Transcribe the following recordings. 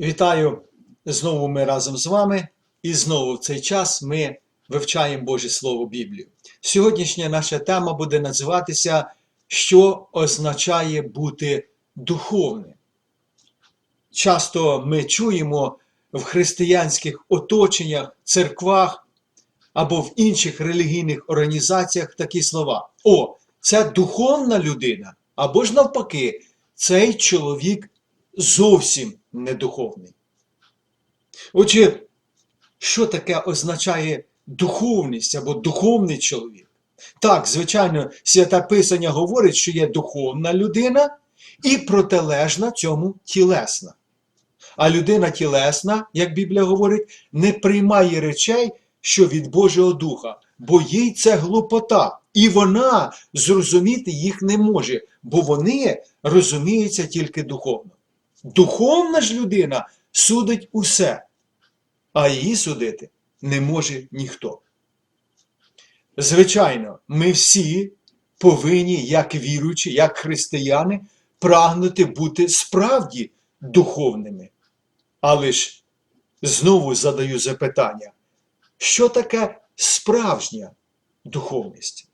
Вітаю! Знову ми разом з вами, і знову в цей час ми вивчаємо Боже Слово Біблію. Сьогоднішня наша тема буде називатися Що означає бути духовним. Часто ми чуємо в християнських оточеннях, церквах або в інших релігійних організаціях такі слова: О, це духовна людина, або ж навпаки, цей чоловік зовсім не духовний. Отже, що таке означає духовність або духовний чоловік? Так, звичайно, святе Писання говорить, що є духовна людина і протилежна цьому тілесна. А людина тілесна, як Біблія говорить, не приймає речей, що від Божого Духа, бо їй це глупота, і вона зрозуміти їх не може, бо вони розуміються тільки духовно. Духовна ж людина судить усе, а її судити не може ніхто. Звичайно, ми всі повинні, як віруючі, як християни, прагнути бути справді духовними. Але ж знову задаю запитання, що таке справжня духовність?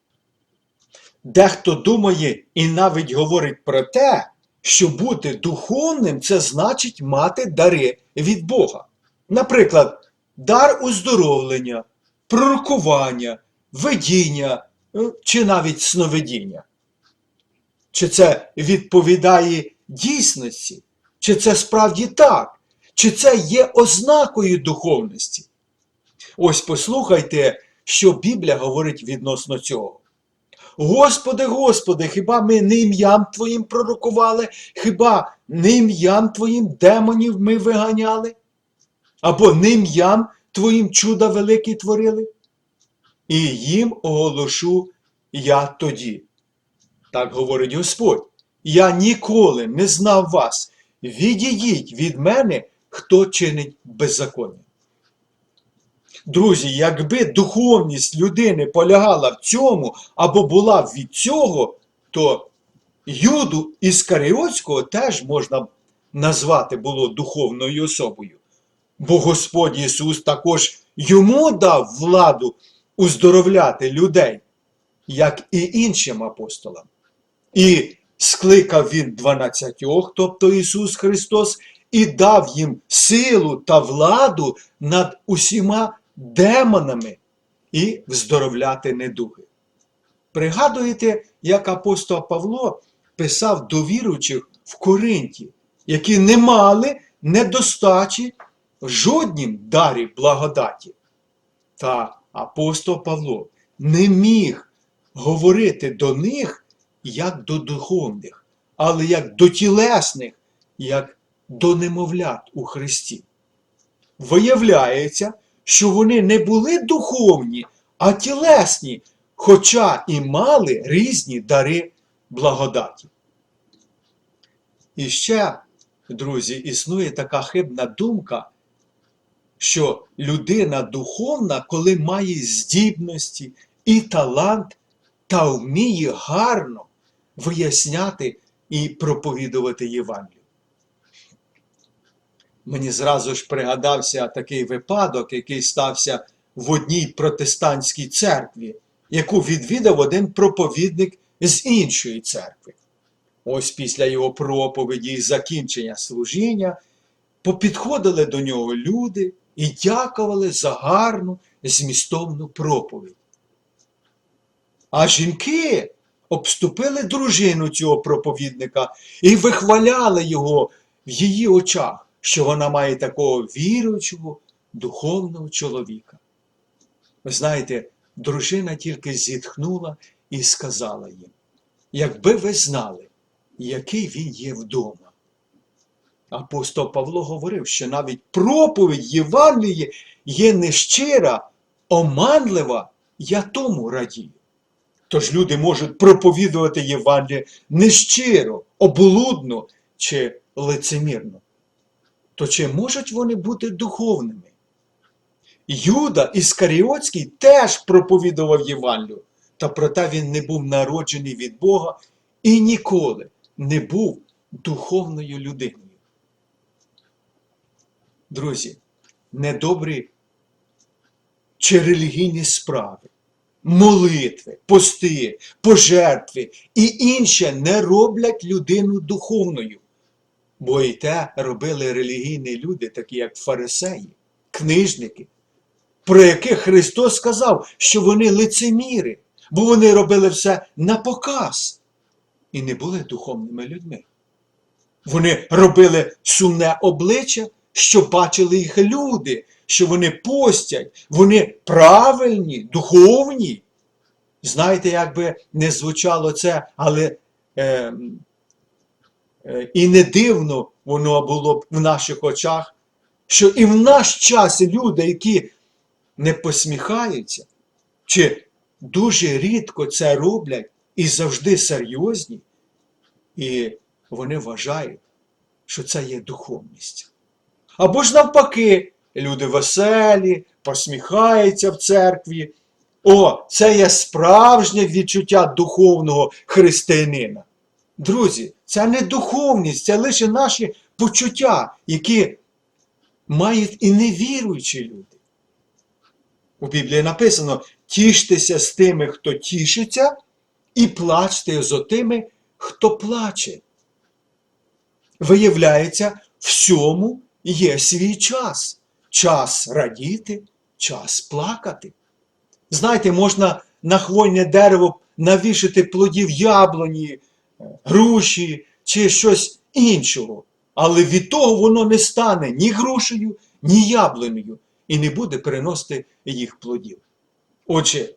Дехто думає і навіть говорить про те, що бути духовним це значить мати дари від Бога. Наприклад, дар оздоровлення, пророкування, видіння е, чи навіть сновидіння. Чи це відповідає дійсності? Чи це справді так? Чи це є ознакою духовності? Ось послухайте, що Біблія говорить відносно цього. Господи, Господи, хіба ми не ім'ям Твоїм пророкували, хіба не ім'ям Твоїм демонів ми виганяли? Або не ім'ям Твоїм чуда великі творили? І їм оголошу я тоді. Так говорить Господь. Я ніколи не знав вас. Відійдіть від мене, хто чинить беззаконня. Друзі, якби духовність людини полягала в цьому або була від цього, то Юду Іскаріотського теж можна назвати було духовною особою. Бо Господь Ісус також йому дав владу уздоровляти людей, як і іншим апостолам. І скликав Він дванадцятьох, тобто Ісус Христос, і дав їм силу та владу над усіма демонами і вздоровляти недуги. Пригадуєте, як апостол Павло писав до віруючих в Коринті, які не мали недостачі жоднім дарі благодаті. Та апостол Павло не міг говорити до них як до духовних, але як до тілесних, як до немовлят у Христі. Виявляється, що вони не були духовні, а тілесні, хоча і мали різні дари благодаті. І ще, друзі, існує така хибна думка, що людина духовна, коли має здібності і талант, та вміє гарно виясняти і проповідувати Євангелію. Мені зразу ж пригадався такий випадок, який стався в одній протестантській церкві, яку відвідав один проповідник з іншої церкви. Ось після його проповіді і закінчення служіння попідходили до нього люди і дякували за гарну змістовну проповідь. А жінки обступили дружину цього проповідника і вихваляли його в її очах, що вона має такого віруючого, духовного чоловіка. Ви знаєте, дружина тільки зітхнула і сказала їм, якби ви знали, який він є вдома. Апостол Павло говорив, що навіть проповідь Євангелії є нещира, оманлива, я тому радію. Тож люди можуть проповідувати Євангеліє нещиро, облудно чи лицемірно. То чи можуть вони бути духовними? Юда Іскаріотський теж проповідував Євангелію, та проте він не був народжений від Бога і ніколи не був духовною людиною. Друзі, недобрі чи релігійні справи, молитви, пости, пожертви і інше не роблять людину духовною. Бо і те робили релігійні люди, такі як фарисеї, книжники, про яких Христос сказав, що вони лицеміри, бо вони робили все на показ і не були духовними людьми. Вони робили сумне обличчя, що бачили їх люди, що вони постять, вони правильні, духовні. Знаєте, як би не звучало це, але е, і не дивно воно було б в наших очах, що і в наш час люди, які не посміхаються, чи дуже рідко це роблять і завжди серйозні, і вони вважають, що це є духовність. Або ж навпаки, люди веселі, посміхаються в церкві. О, це є справжнє відчуття духовного християнина. Друзі, це не духовність, це лише наші почуття, які мають і невіруючі люди. У Біблії написано: тіштеся з тими, хто тішиться, і плачте з тими, хто плаче. Виявляється, всьому є свій час. Час радіти, час плакати. Знаєте, можна на хвойне дерево навішати плодів яблуні, груші чи щось іншого. Але від того воно не стане ні грушею, ні яблунею і не буде переносити їх плодів. Отже,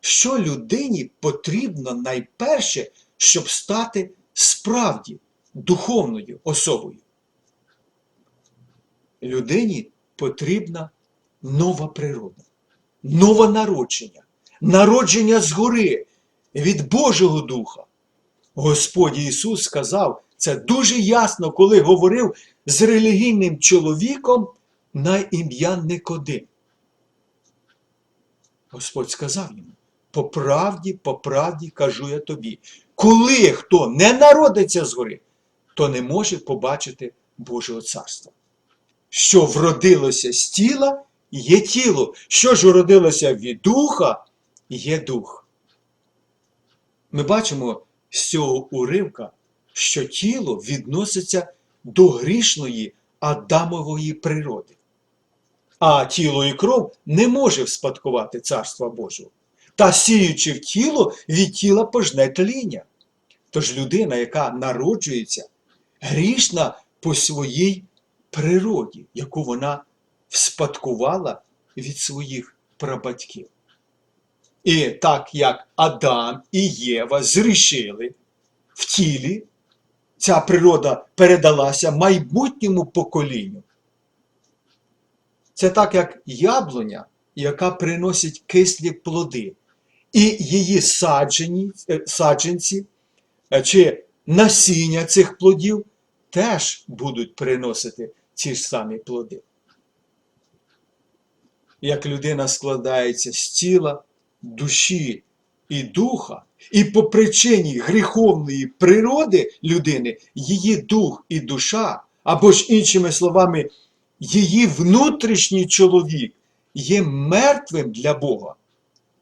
що людині потрібно найперше, щоб стати справді духовною особою? Людині потрібна нова природа, нове народження, народження згори від Божого Духа. Господь Ісус сказав це дуже ясно, коли говорив з релігійним чоловіком на ім'я Никодим. Господь сказав йому: по правді, по правді кажу я тобі, коли хто не народиться згори, то не може побачити Божого царства. Що вродилося з тіла, є тіло, що ж вродилося від духа, є дух. Ми бачимо з цього уривка, що тіло відноситься до грішної Адамової природи. А тіло і кров не може вспадкувати Царства Божого. Та сіючи в тіло, від тіла пожне тління. Тож людина, яка народжується, грішна по своїй природі, яку вона вспадкувала від своїх прабатьків. І так як Адам і Єва зрішили в тілі, ця природа передалася майбутньому поколінню. Це так, як яблуня, яка приносить кислі плоди, і її саджені, е, саджанці е, чи насіння цих плодів теж будуть приносити ці ж самі плоди. Як людина складається з тіла, душі і духа, і по причині гріховної природи людини її дух і душа, або ж іншими словами, її внутрішній чоловік є мертвим для Бога.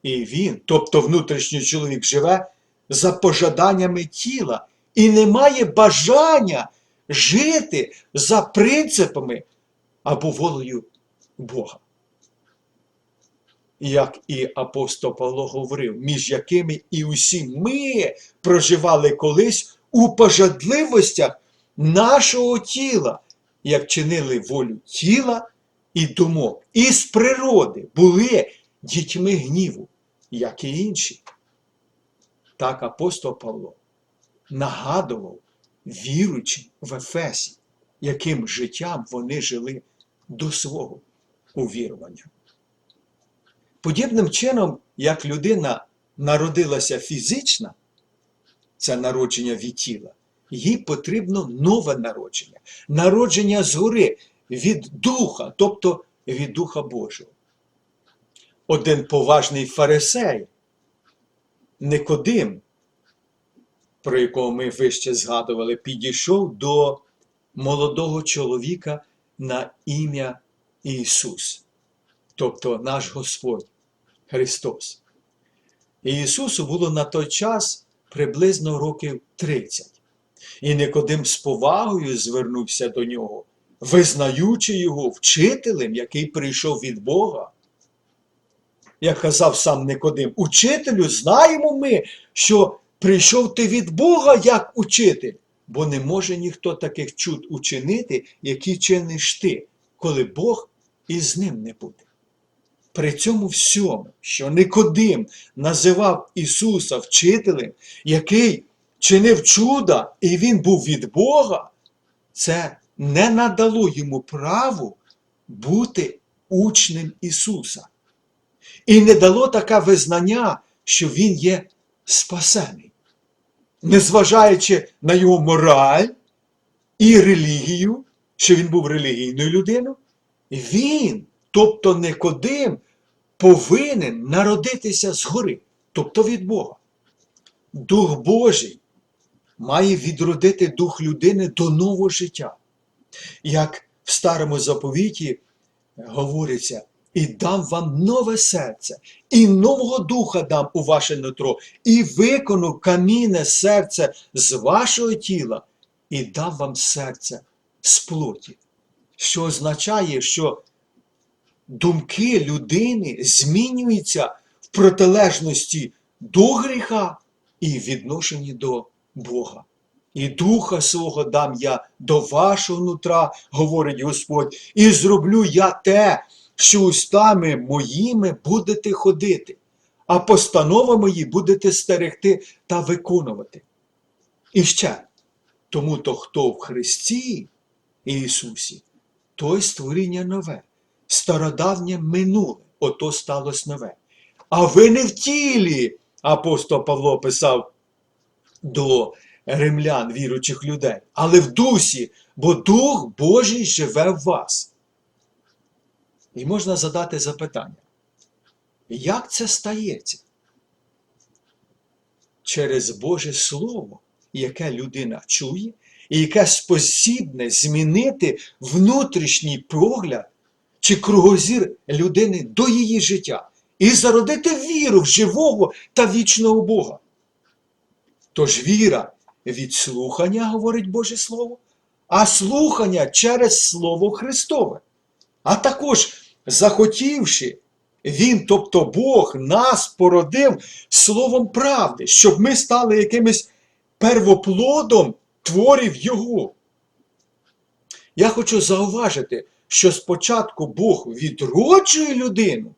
І він, тобто внутрішній чоловік, живе за пожаданнями тіла і не має бажання жити за принципами або волею Бога. Як і апостол Павло говорив, між якими і усі ми проживали колись у пожадливостях нашого тіла, як чинили волю тіла і думок, і з природи були дітьми гніву, як і інші. Так апостол Павло нагадував віруючим в Ефесі, яким життям вони жили до свого увірування. Подібним чином, як людина народилася фізично, це народження від тіла, їй потрібно нове народження, народження згори від Духа, тобто від Духа Божого. Один поважний фарисей, Никодим, про якого ми вище згадували, підійшов до молодого чоловіка на ім'я Ісус, тобто наш Господь Христос. І Ісусу було на той час приблизно років 30. І Никодим з повагою звернувся до нього, визнаючи його вчителем, який прийшов від Бога. Як казав сам Никодим, учителю, знаємо ми, що прийшов ти від Бога як учитель, бо не може ніхто таких чуд учинити, які чиниш ти, коли Бог із ним не буде. При цьому всьому, що Никодим називав Ісуса вчителем, який чинив чуда, і він був від Бога, це не надало йому праву бути учнем Ісуса. І не дало таке визнання, що Він є спасений. Незважаючи на його мораль і релігію, що він був релігійною людиною, він, тобто Никодим, повинен народитися згори, тобто від Бога. Дух Божий має відродити дух людини до нового життя. Як в старому заповіті говориться, і дам вам нове серце, і нового духа дам у ваше нутро, і викону камінне серце з вашого тіла, і дам вам серце з плоті. Що означає, що думки людини змінюються в протилежності до гріха і відношенні до Бога. І духа свого дам я до вашого нутра, говорить Господь, і зроблю я те, що устами моїми будете ходити, а постанови мої будете стерегти та виконувати. І ще, тому то, хто в Христі Ісусі, той створіння нове, стародавнє минуле, ото сталося нове. А ви не в тілі, апостол Павло писав до римлян, віруючих людей, але в дусі, бо Дух Божий живе в вас. І можна задати запитання, як це стається? Через Боже Слово, яке людина чує, і яке спосібне змінити внутрішній погляд чи кругозір людини до її життя і зародити віру в живого та вічного Бога. Тож віра від слухання, говорить Боже Слово, а слухання через Слово Христове. А також захотівши, Він, тобто Бог, нас породив словом правди, щоб ми стали якимось первоплодом творів Його. Я хочу зауважити, що спочатку Бог відроджує людину,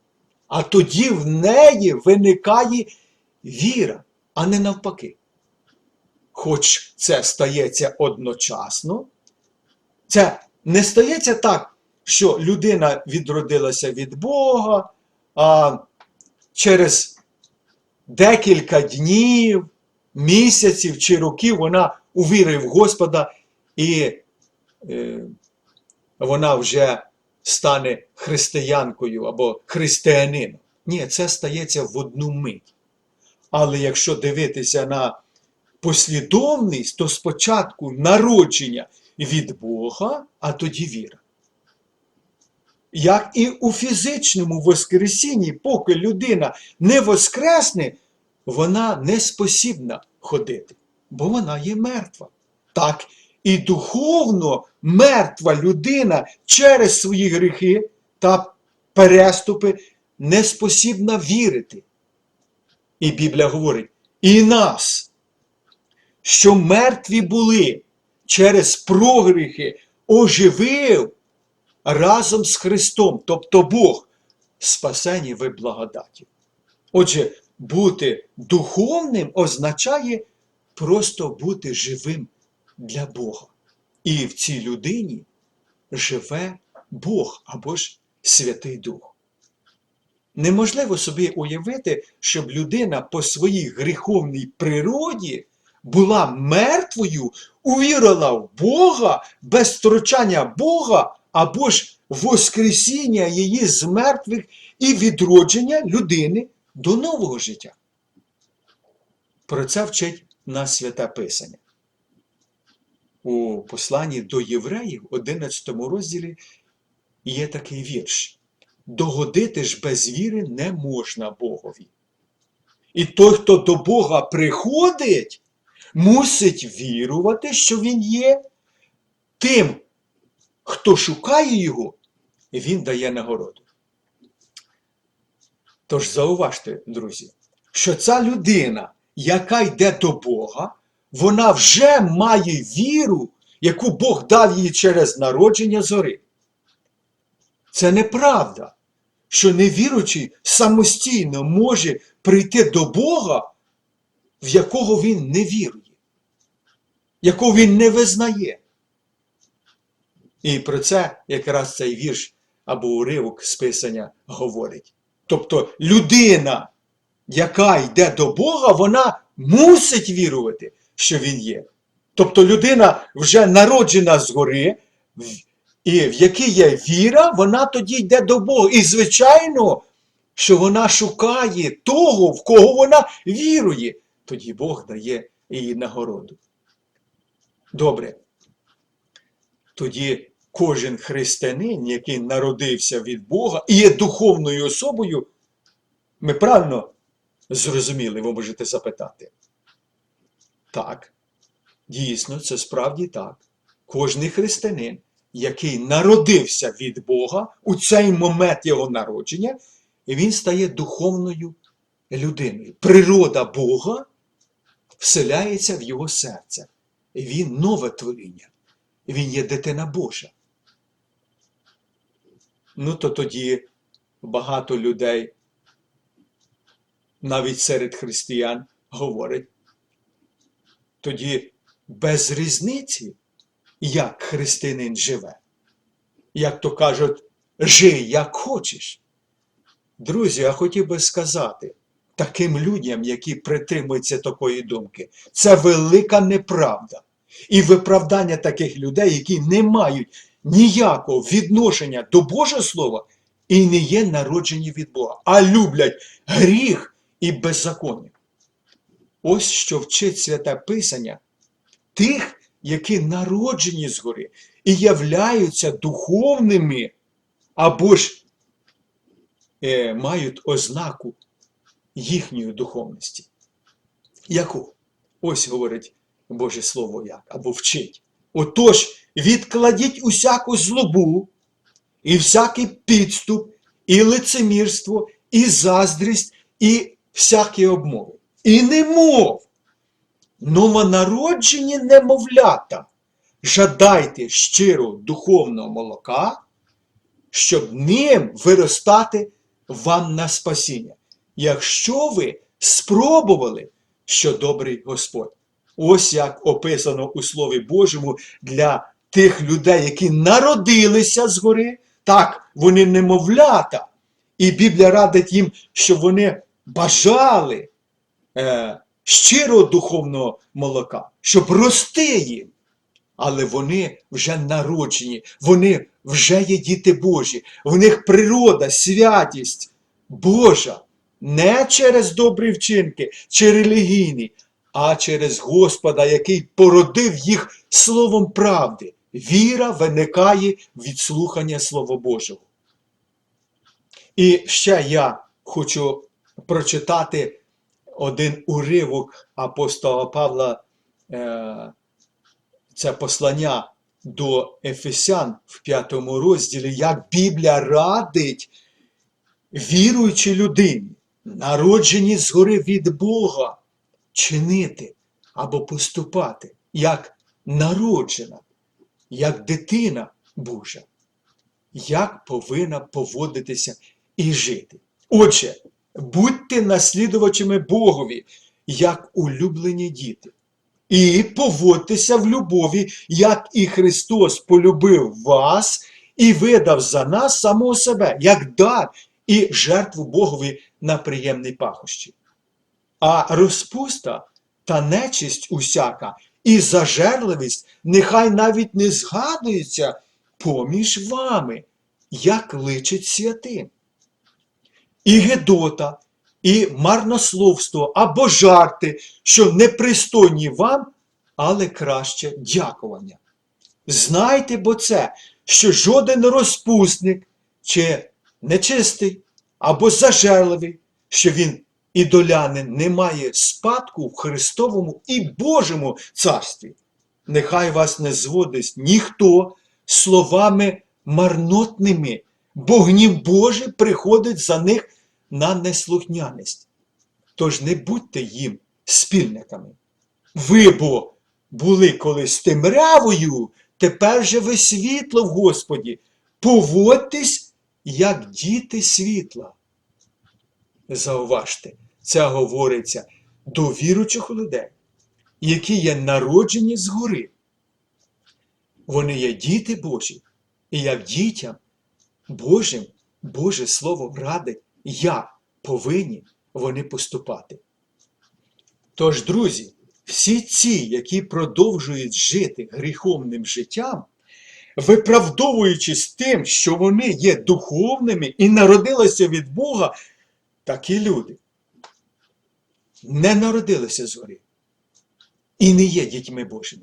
а тоді в неї виникає віра, а не навпаки. Хоч це стається одночасно, це не стається так, що людина відродилася від Бога, а через декілька днів, місяців чи років вона увірує в Господа і е, вона вже стане християнкою або християнином. Ні, це стається в одну мить. Але якщо дивитися на послідовність, то спочатку народження від Бога, а тоді віра. Як і у фізичному воскресінні, поки людина не воскресне, вона не спосібна ходити, бо вона є мертва. Так і духовно мертва людина через свої гріхи та переступи не спосібна вірити. І Біблія говорить, і нас, що мертві були через прогріхи, оживив разом з Христом, тобто Бог, спасені ви благодаті. Отже, бути духовним означає просто бути живим для Бога. І в цій людині живе Бог або ж Святий Дух. Неможливо собі уявити, щоб людина по своїй гріховній природі була мертвою, увірила в Бога без втручання Бога або ж воскресіння її з мертвих і відродження людини до нового життя. Про це вчить нас святе Писання. У посланні до євреїв, 11 розділі, є такий вірш. Догодити ж без віри не можна Богові. І той, хто до Бога приходить, мусить вірувати, що Він є тим, хто шукає Його, і Він дає нагороду. Тож зауважте, друзі, що ця людина, яка йде до Бога, вона вже має віру, яку Бог дав їй через народження зори. Це неправда, що невіручий самостійно може прийти до Бога, в якого він не вірує, якого він не визнає. І про це якраз цей вірш або уривок з Писання говорить. Тобто людина, яка йде до Бога, вона мусить вірувати, що Він є. Тобто людина вже народжена згори, і в якій є віра, вона тоді йде до Бога. І, звичайно, що вона шукає того, в кого вона вірує. Тоді Бог дає їй нагороду. Добре. Тоді кожен християнин, який народився від Бога і є духовною особою, ми правильно зрозуміли, ви можете запитати. Так, дійсно, це справді так. Кожний християнин, який народився від Бога у цей момент його народження, він стає духовною людиною. Природа Бога вселяється в його серце. Він нове творіння. Він є дитина Божа. Ну, то тоді багато людей, навіть серед християн, говорять, тоді без різниці, як християнин живе. Як то кажуть, жий як хочеш. Друзі, я хотів би сказати таким людям, які притримуються такої думки, це велика неправда. І виправдання таких людей, які не мають ніякого відношення до Божого Слова і не є народжені від Бога, а люблять гріх і беззаконня. Ось що вчить святе Писання тих, які народжені згори і являються духовними, або ж е, мають ознаку їхньої духовності. Яку? Ось говорить Боже Слово як, або вчить. Отож, відкладіть усяку злобу, і всякий підступ, і лицемірство, і заздрість, і всякі обмови. І немов новонароджені немовлята, жадайте щиро духовного молока, щоб ним виростати вам на спасіння. Якщо ви спробували, що добрий Господь. Ось як описано у Слові Божому для тих людей, які народилися згори, так, вони немовлята. І Біблія радить їм, щоб вони бажали е, щирого духовного молока, щоб рости їм. Але вони вже народжені, вони вже є діти Божі, в них природа, святість Божа. Не через добрі вчинки чи релігійні, а через Господа, який породив їх словом правди. Віра виникає від слухання Слова Божого. І ще я хочу прочитати один уривок апостола Павла, е, це послання до Ефесян в п'ятому розділі, як Біблія радить віруючій людині, народжені згори від Бога, чинити або поступати як народжена, як дитина Божа, як повинна поводитися і жити. Отже, будьте наслідувачами Богові, як улюблені діти. І поводьтеся в любові, як і Христос полюбив вас і видав за нас самого себе, як дар і жертву Богові на приємний пахощі. А розпуста та нечисть усяка і зажерливість нехай навіть не згадується поміж вами, як личить святим. І гедота, і марнословство або жарти, що непристойні вам, але краще дякування. Знайте бо це, що жоден розпусник чи нечистий або зажерливий, що він ідолянин не має спадку в Христовому і Божому царстві. Нехай вас не зводить ніхто словами марнотними, бо гнів Божий приходить за них на неслухняність. Тож не будьте їм спільниками. Ви бо були колись темрявою, тепер же ви світло в Господі. Поводьтесь, як діти світла. Зауважте, це говориться до віручих людей, які є народжені згори. Вони є діти Божі, і як дітям Божим Боже Слово радить, як повинні вони поступати. Тож, друзі, всі ці, які продовжують жити гріховним життям, виправдовуючись тим, що вони є духовними і народилися від Бога, такі люди не народилися згори і не є дітьми Божими.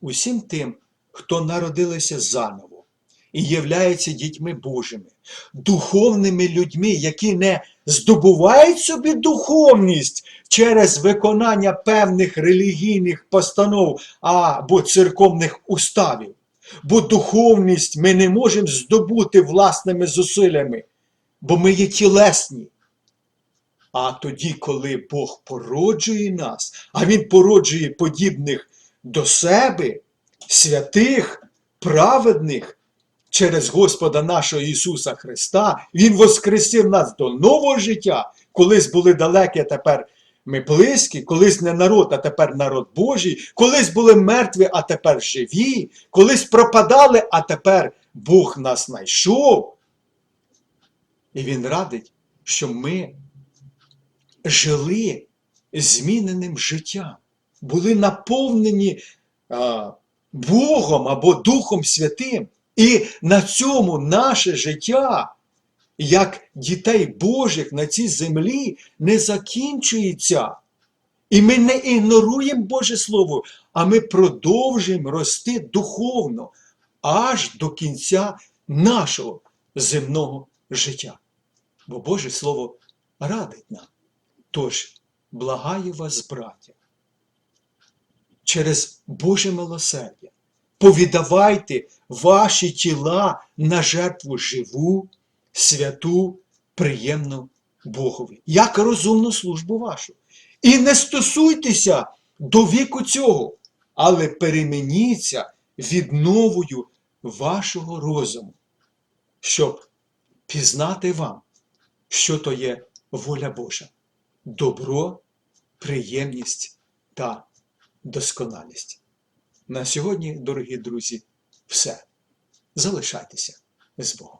Усім тим, хто народилися заново і являються дітьми Божими, духовними людьми, які не здобувають собі духовність через виконання певних релігійних постанов або церковних уставів. Бо духовність ми не можемо здобути власними зусиллями, бо ми є тілесні. А тоді, коли Бог породжує нас, а Він породжує подібних до себе, святих, праведних, через Господа нашого Ісуса Христа, Він воскресив нас до нового життя. Колись були далекі, а тепер ми близькі, колись не народ, а тепер народ Божий, колись були мертві, а тепер живі, колись пропадали, а тепер Бог нас знайшов. І Він радить, щоб ми жили зміненим життям, були наповнені Богом або Духом Святим. І на цьому наше життя, як дітей Божих на цій землі, не закінчується. І ми не ігноруємо Боже Слово, а ми продовжуємо рости духовно аж до кінця нашого земного життя. Бо Боже Слово радить нам. Тож, благаю вас, браття, через Боже милосердя, повідавайте ваші тіла на жертву живу, святу, приємну Богові, як розумну службу вашу. І не стосуйтеся до віку цього, але перемініться відновою вашого розуму, щоб пізнати вам, що то є воля Божа добро, приємність та досконалість. На сьогодні, дорогі друзі, все. Залишайтеся з Богом.